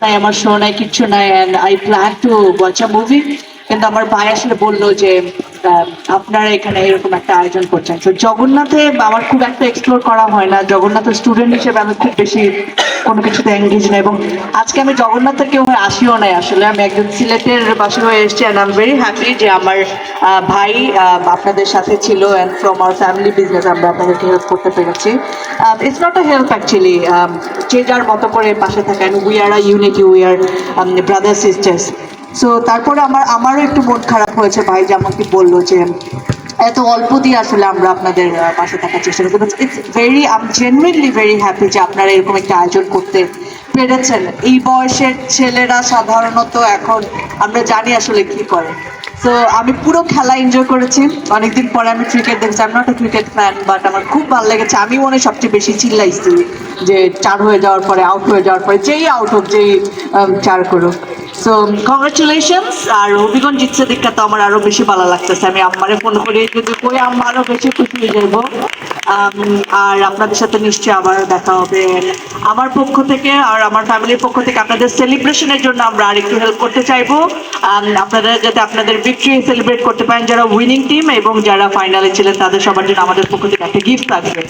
তাই আমার শো নাই কিচ্ছু নাই and I plan to watch a movie কিন্তু আমার ভাই আসলে বলল যে আপনারা এখানে এরকম একটা আয়োজন করছেন। তো জগন্নাথে আমার খুব একটা এক্সপ্লোর করা হয় না। জগন্নাথের স্টুডেন্ট হিসেবে আমি খুব বেশি কোনো কিছুতে এঙ্গেজ নাই এবং আজকে আমি জগন্নাথের কেউ আসিও নাই আসলে। আমি একজন সিলেটের বাসী হয়ে এসেছি and I am very happy যে আমার ভাই আপনাদের সাথে ছিল and from our family business আমরা আপনাদেরকে হেল্প করতে পেরেছি। It's not a help actually যে যার মতো করে পাশে থাকেন। We are a unity we are brother sisters so তারপরে আমার, আমারও একটু মন খারাপ হয়েছে, ভাই যেমন কি বলল যে এত অল্প দিয়ে আসলে আমরা আপনাদের পাশে থাকার চেষ্টা করছি। It's very um genuinely very happy যে আপনারা এরকম একটা আয়োজন করতে পেরেছেন। এই বয়সের ছেলেরা সাধারণত এখন আমরা জানি আসলে কি করে। তো আমি পুরো খেলা এনজয় করেছি। অনেকদিন পরে আমি ক্রিকেট দেখছি। আমি নট ক্রিকেট ফ্যান বাট আমার খুব ভালো লেগেছে। আমি মনে সবচেয়ে বেশি চিল্লাইছি যে, চার হয়ে যাওয়ার পরে আউট হয়ে যাওয়ার পরে, যেই আউট হোক, যেই চার করুক। সো কংগ্রাচুলেশনস আর হবিগঞ্জ জিতছে দেখা তো আমার আরও বেশি ভালো লাগতেছে। আমি আমারে ফোন করে, যদি কই আমার আরও বেশি খুশি হয়ে যাব। আর আপনাদের সাথে নিশ্চয়ই আবার দেখা হবে। আমার পক্ষ থেকে আর আমার ফ্যামিলির পক্ষ থেকে আপনাদের সেলিব্রেশনের জন্য আমরা আরেকটু হেল্প করতে চাইব। আপনারা যাতে আপনাদের ভিক্টরি সেলিব্রেট করতে পারেন যারা উইনিং টিম এবং যারা ফাইনালে ছিলেন, তাদের সবার জন্য আমাদের পক্ষ থেকে একটা গিফট থাকবে।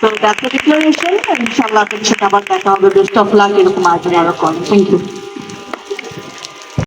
তো দ্যাটস ডিক্লারেশন ইনশাআল্লাহ আপনাদের সাথে আবার দেখা হবে। বেস্ট অফ লাক এরকম আয়োজন আরও করেন। Thank you